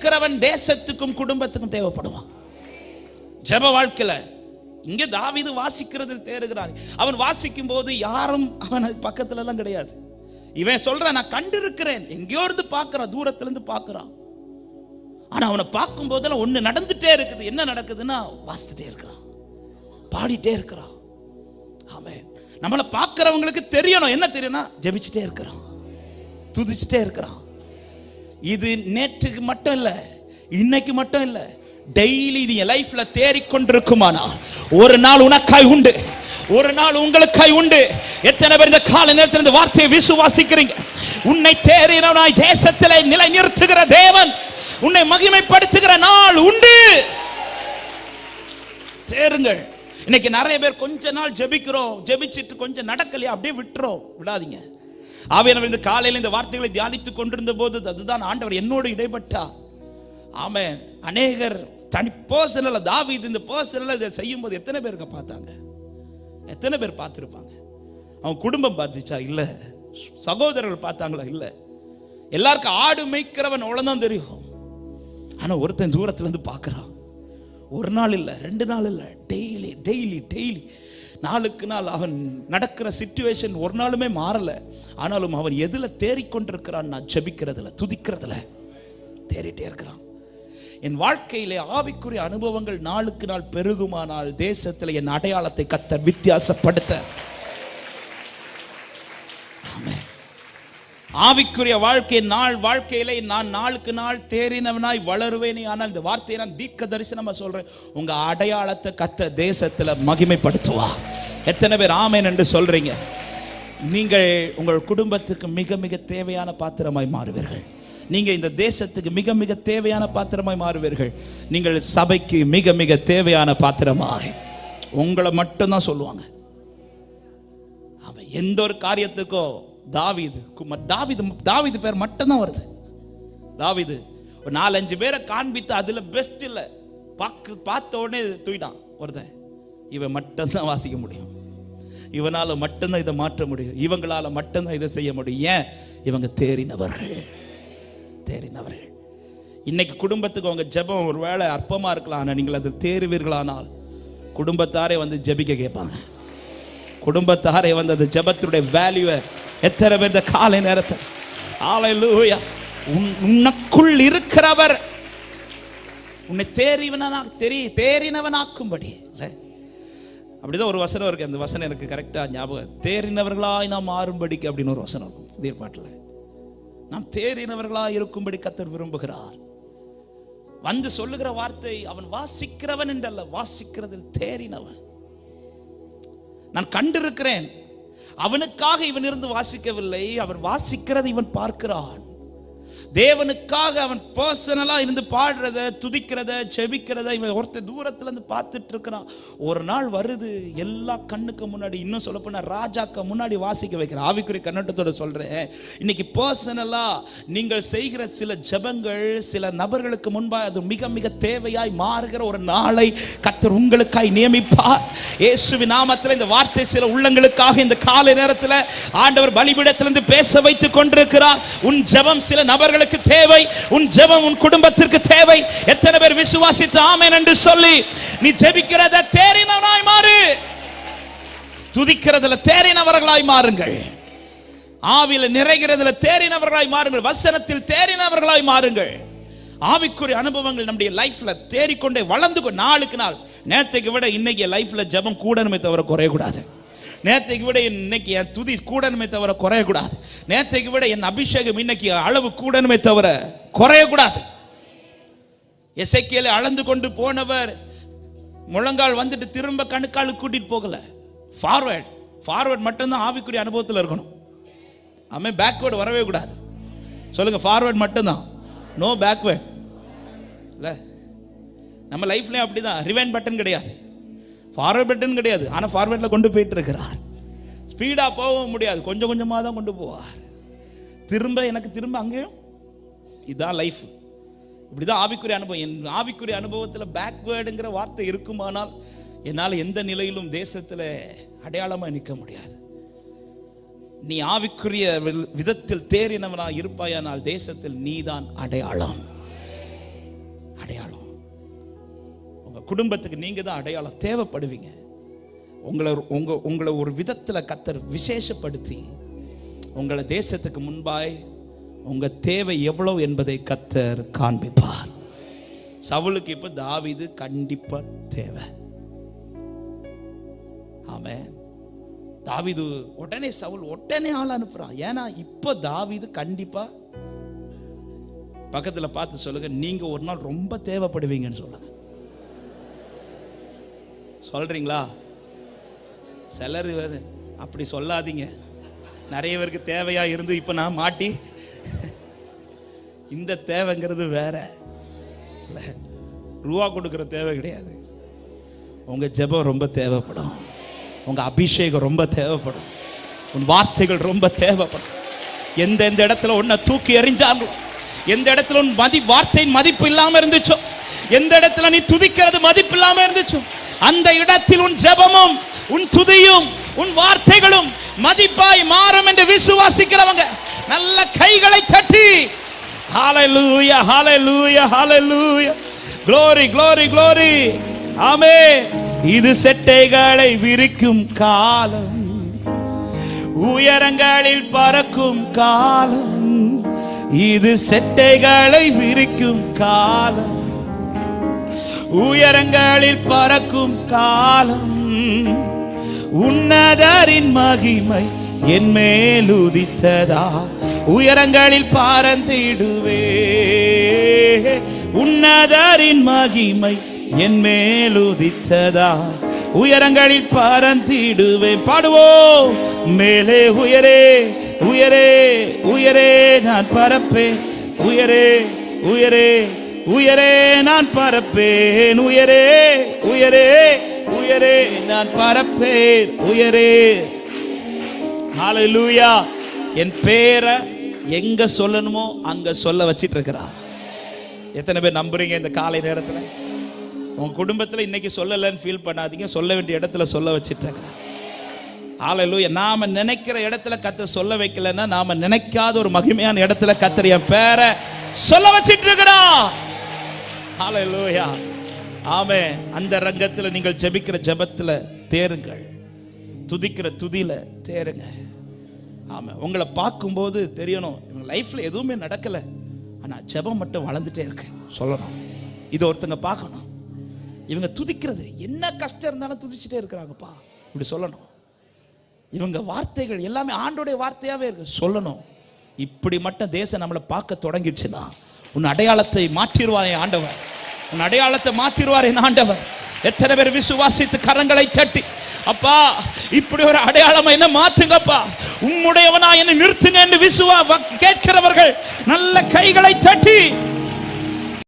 இருக்கிறவன் தேசத்துக்கும் குடும்பத்துக்கும் தேவைப்படுவான். ஜப வாழ்க்கையில இங்க தாவிது வாசிக்கிறதில் தேறுகிறார். அவன் வாசிக்கும் போது யாரும் அவன் பக்கத்துல எல்லாம் கிடையாது. இவன் சொல்கிறான் நான் கண்டிருக்கிறேன். எங்கேயோ இருந்து பார்க்கறான் தூரத்துல இருந்து பார்க்கறான். ஆனா அவனை பார்க்கும் போதெல்லாம் ஒண்ணு நடந்துட்டே இருக்குது. என்ன நடக்குதுன்னா வாசித்துட்டே இருக்கிறான். பாடிட்டே இருக்கிறான். அவன் நம்மளை பார்க்கறவங்களுக்கு தெரியணும். என்ன தெரியும்னா ஜெபிச்சுட்டே இருக்கிறான். துதிச்சுட்டே இருக்கிறான். இது நேற்றுக்கு மட்டும் இல்லை இன்னைக்கு மட்டும் இல்லை டெய்லி இது என் லைஃப்ல தேறிக்கொண்டிருக்குமானா? ஒரு நாள் உனக்காய் உண்டு. ஒரு நாள் உங்களுக்காய் உண்டு. எத்தனை பேர் இந்த கால நேரத்தில் இந்த வார்த்தையை விசுவாசிக்கிறீங்க? உன்னை தேறினவனாய் தேசத்திலே நிலை நிறுத்துகிற தேவன் உன்னை மகிமைப்படுத்துகிற நாள் உண்டு. தேருங்கள். இன்னைக்கு நிறைய பேர் கொஞ்ச நாள் ஜெபிக்கிறோம் ஜெபிச்சிட்டு கொஞ்சம் நடக்கலையா அப்படியே விட்டுறோம். விடாதீங்க. ஆவியானவர் இந்த காலையில் இந்த வார்த்தைகளை தியானித்துக் கொண்டிருந்த போது அதுதான் ஆண்டவர் என்னோடு இடைப்பட்டா ஆமே அநேகர் தனி பர்சனல் தாவி இந்த பர்சனல் இதை செய்யும் போது எத்தனை பேருக்கு பார்த்தாங்க? எத்தனை பேர் பார்த்துருப்பாங்க? அவன் குடும்பம் பார்த்துச்சா இல்லை? சகோதரர்கள் பார்த்தாங்களா இல்லை? எல்லாருக்கும் ஆடு மேய்க்கிறவன் அவ்வளவுதான் தெரியும். ஆனால் ஒருத்தன் தூரத்துலேருந்து இருந்து ஒரு நாள் இல்லை ரெண்டு நாள் இல்லை டெய்லி டெய்லி டெய்லி நாளுக்கு நாள் அவன் நடக்கிற சிச்சுவேஷன் ஒரு நாளுமே மாறல. ஆனாலும் அவன் எதுல தேறிக்கொண்டிருக்கிறான்? நான் ஜெபிக்கிறதுல துதிக்கிறதுல தேறிட்டே இருக்கிறான். என் வாழ்க்கையிலே ஆவிக்குரிய அனுபவங்கள் நாளுக்கு நாள் பெருகுமானால் தேசத்தில் என் அடையாளத்தை கத்தர் வித்தியாசப்படுத்த ஆமென். ஆவிக்குரிய வாழ்க்கை நாள் வாழ்க்கையிலே நான் நாளுக்கு நாள் தேறினவனாய் வளருவேனே. ஆனால் இந்த வார்த்தையை நான் தீக்க தரிசனமா சொல்றேன். உங்க அடையாளத்தை கத்த தேசத்துல மகிமைப்படுத்துவா. எத்தனை பேர் ஆமேன் என்று சொல்றீங்க. நீங்கள் உங்கள் குடும்பத்துக்கு மிக மிக தேவையான பாத்திரமாய் மாறுவீர்கள். நீங்கள் இந்த தேசத்துக்கு மிக மிக தேவையான பாத்திரமாய் மாறுவீர்கள். நீங்கள் சபைக்கு மிக மிக தேவையான பாத்திரமாய். உங்களை மட்டும்தான் சொல்லுவாங்க. அவன் எந்த ஒரு காரியத்துக்கோ தாவீது. தாவிது தாவிது பேர் மட்டும்தான் வருது. தாவிது ஒரு நாலஞ்சு பேரை காண்பித்து அதில் பெஸ்ட் இல்லை. பார்க்க பார்த்த உடனே தூக்கிட்டான் ஒருத்தன். இவன் மட்டும்தான் வாசிக்க முடியும். இவனால் மட்டும்தான் இதை மாற்ற முடியும். இவங்களால் மட்டும்தான் இதை செய்ய முடியும். ஏன்? இவங்க தேறினவர்கள். தேறினவர்கள். இன்னைக்கு குடும்பத்துக்கு உங்கள் ஜெபம் ஒரு வேளை அற்பமாக இருக்கலாம் நீங்கள் அதில் தேறுவீர்களானால் குடும்பத்தாரே வந்து ஜெபிக்க கேட்பாங்க. குடும்பத்தாரே வந்து அந்த ஜபத்தினுடைய வேல்யூவை எத்தனை பேர் இந்த காலை நேரத்தை? ஆலை உன் உனக்குள் இருக்கிறவர். உன்னை தேறிவனா தெரிய தேறினவனாக்கும்படி. இல்லை. அப்படிதான் ஒரு வசனம் இருக்கு. அந்த வசனம் எனக்கு கரெக்டா ஞாபகம். தேறினவர்களாய் நாம் மாறும்படிக்கு அப்படின்னு ஒரு வசனம் இருக்கும். புதிய பாட்டில். நாம் தேறினவர்களாக இருக்கும்படி கத்தர் விரும்புகிறார். வந்து சொல்லுகிற வார்த்தை அவன் வாசிக்கிறவன் என்றல்ல. வாசிக்கிறதில் தேறினவன். நான் கண்டிருக்கிறேன். அவனுக்காக இவன் இருந்து வாசிக்கவில்லை. அவன் வாசிக்கிறதை இவன் பார்க்கிறான். தேவனுக்காக அவன் பர்சனலா இருந்து பாடுறத துதிக்கிறத செபிக்கிறத இவன் ஒருத்தர் தூரத்துல இருந்து பார்த்துட்டு இருக்கிறான் ஒரு நாள் வருது எல்லா கண்ணுக்கு முன்னாடி இன்னும் சொல்ல போனா ராஜாக்க முன்னாடி வாசிக்க வைக்கிற ஆவிக்குறி கண்ணோட்டத்தோட சொல்றேன். இன்னைக்கு பர்சனலா நீங்கள் செய்கிற சில ஜெபங்கள் சில நபர்களுக்கு முன்பாக அது மிக மிக தேவையாய் மாறுகிற ஒரு நாளை கத்தர் உங்களுக்காய் நியமிப்பார். இயேசுவி நாமத்தில் இந்த வார்த்தை சில உள்ளங்களுக்காக இந்த காலை நேரத்தில் ஆண்டவர் பலிபிடத்திலிருந்து பேச வைத்துக் கொண்டிருக்கிறார். உன் ஜெபம் சில நபர்கள் உங்களுக்கு தேவை உன் ஜெபம் உன் குடும்பத்திற்கு தேவை. எத்தனை பேர் விசுவாசித்து ஆமேன் என்று சொல்லி நீ ஜெபிக்கிறத தேறினவனாய் மாறு. துதிக்கிறதுல தேறினவர்களாய் மாறுங்கள். ஆவியில நிறைகிறதுல தேறினவர்களாய் மாறுங்கள். வசனத்தில் தேறினவர்களாய் மாறுங்கள். ஆவிக்குரிய அனுபவங்கள் நம்முடைய லைஃப்ல தேறிக்கொண்டே வளர்ந்து நாளுக்கு நாள். நேத்தைக்கு விட இன்னைக்கு லைஃப்ல ஜெபம் கூடணுமே தவிர குறையக்கூடாது. நேற்றைக்கு விட இன்னைக்கு என் துதி கூடணுமே தவிர குறையக்கூடாது. நேற்றைக்கு விட என் அபிஷேகம் இன்னைக்கு அளவு கூடணுமே தவிர குறையக்கூடாது. எசைக்கியலை அளந்து கொண்டு போனவர் முழங்கால் வந்துட்டு திரும்ப கணுக்காலு கூட்டிட்டு போகல. ஃபார்வேர்டு ஃபார்வேர்டு மட்டும்தான் ஆவிக்குரிய அனுபவத்தில் இருக்கணும். அமே பேக்வேர்டு வரவே கூடாது. சொல்லுங்க ஃபார்வேர்டு மட்டும்தான். நோ பேக்வேர்ட் இல்லை. நம்ம லைஃப்லேயும் அப்படிதான். ரிவைன் பட்டன் கிடையாது. ஃபார்வர்ட் கிடையாது. ஆனால் ஃபார்வர்டில் கொண்டு போயிட்டு இருக்கிறார் ஸ்பீடாக போக முடியாது. கொஞ்சம் கொஞ்சமாக தான் கொண்டு போவார். திரும்ப எனக்கு திரும்ப அங்கேயும் இதுதான் லைஃப் இப்படி தான் ஆவிக்குரிய அனுபவம். என் ஆவிக்குரிய அனுபவத்தில் பேக்வேர்டுங்கிற வார்த்தை இருக்குமானால் என்னால் எந்த நிலையிலும் தேசத்தில் அடையாளமாக நிற்க முடியாது. நீ ஆவிக்குரிய விதத்தில் தேறினவனா இருப்பாயானால் தேசத்தில் நீதான் அடையாளம். குடும்பத்துக்கு நீங்கள் தான் அடையாளம் தேவைப்படுவீங்க. உங்களை உங்க உங்களை ஒரு விதத்தில் கத்தர் விசேஷப்படுத்தி உங்களை தேசத்துக்கு முன்பாய் உங்கள் தேவை எவ்வளோ என்பதை கத்தர் காண்பிப்பார். சவுலுக்கு இப்போ தாவிது கண்டிப்பாக தேவை. ஆமென். தாவிது உடனே சவுல் உடனே ஆள் அனுப்புகிறான் ஏன்னா இப்போ தாவீது கண்டிப்பாக பக்கத்தில் பார்த்து சொல்லுங்க நீங்கள் ஒரு நாள் ரொம்ப தேவைப்படுவீங்கன்னு சொல்லுங்க சொல்கிறீங்களா சிலர் அப்படி சொல்லாதீங்க. நிறைய பேருக்கு தேவையாக இருந்து இப்போ நான் மாட்டி. இந்த தேவைங்கிறது வேற. இல்லை ரூபா கொடுக்குற தேவை கிடையாது. உங்கள் ஜெபம் ரொம்ப தேவைப்படும். உங்கள் அபிஷேகம் ரொம்ப தேவைப்படும். உன் வார்த்தைகள் ரொம்ப தேவைப்படும். எந்த எந்த இடத்துல உன்னை தூக்கி எறிஞ்சாலும் எந்த இடத்துல உன் மதி வார்த்தையின் மதிப்பு இல்லாமல் இருந்துச்சோ எந்த இடத்துல நீ துதிக்கிறது மதிப்பு இல்லாமல் இருந்துச்சோ அந்த இடத்தில் உன் ஜெபமும் உன் துதியும் உன் வார்த்தைகளும் மதிப்பாய் மாறும் என்று விசுவாசிக்கிறவங்க. நல்ல கைகளை தட்டி. ஹalleluya hallelujah hallelujah glory glory glory. ஆமே இது செட்டைகளை விரிக்கும் காலம். உயரங்களில் பறக்கும் காலம். இது செட்டைகளை விரிக்கும் காலம். உயரங்களில் பறக்கும் காலம். உன்னதரின் மகிமை என் மேலுதித்ததா உயரங்களில் பறந்திடுவே. உன்னதரின் மகிமை என் மேலுதித்ததா உயரங்களில் பறந்திடுவே. பாடுவோம் மேலே உயரே உயரே உயரே நான் பரப்பே உயரே உயரே உயரே நான் பரப்பேன் உயரே உயரே உயரே நான் பரப்பேன் உயரே. ஹalleluya என் பேரை எங்க சொல்லணுமோ அங்க சொல்ல வச்சிட்டு இருக்கிறார் எத்தனை பேர் நம்புறீங்க இந்த காலை நேரத்தில்? உங்க குடும்பத்தில் இன்னைக்கு சொல்லலைன்னு ஃபீல் பண்ணாதீங்க சொல்ல வேண்டிய இடத்துல சொல்ல வச்சிட்டு இருக்கிறார் ஹalleluya நாம நினைக்கிற இடத்துல கத்த சொல்ல வைக்கலன்னா நாம நினைக்காத ஒரு மகிமையான இடத்துல கத்தர் என் பேரை சொல்ல வச்சிட்டு இருக்கிறான் ஹalleluya ஆமே அந்த ரங்கத்தில் நீங்கள் ஜெபிக்கிற ஜெபத்தில் தேருங்கள். துதிக்கிற துதியில் தேருங்க. ஆமாம் உங்களை பார்க்கும்போது தெரியணும். இவங்க லைஃப்பில் எதுவுமே நடக்கல. ஆனால் ஜெபம் மட்டும் வளர்ந்துட்டே இருக்கு. சொல்லணும். இது ஒருத்தங்க பார்க்கணும். இவங்க துதிக்கிறது என்ன கஷ்டம் இருந்தாலும் துதிச்சுட்டே இருக்கிறாங்கப்பா. இப்படி சொல்லணும். இவங்க வார்த்தைகள் எல்லாமே ஆண்டோடைய வார்த்தையாகவே இருக்கு. சொல்லணும். இப்படி மட்டும் தேசம் நம்மளை பார்க்க தொடங்கிடுச்சுன்னா உன் அடையாளத்தை மாற்றிடுவான் ஆண்டவன் உன் அடையாளத்தை மாத்திருவார் என் ஆண்டவர். எத்தனை பேர் விசுவாசித்து கரங்களை தட்டி அப்பா இப்படி ஒரு அடையாளம் என்ன மாத்துங்கப்பா. உம்முடையவனா என்னை நிறுத்துங்க என்று விசுவா கேட்கிறவர்கள் நல்ல கைகளை தட்டி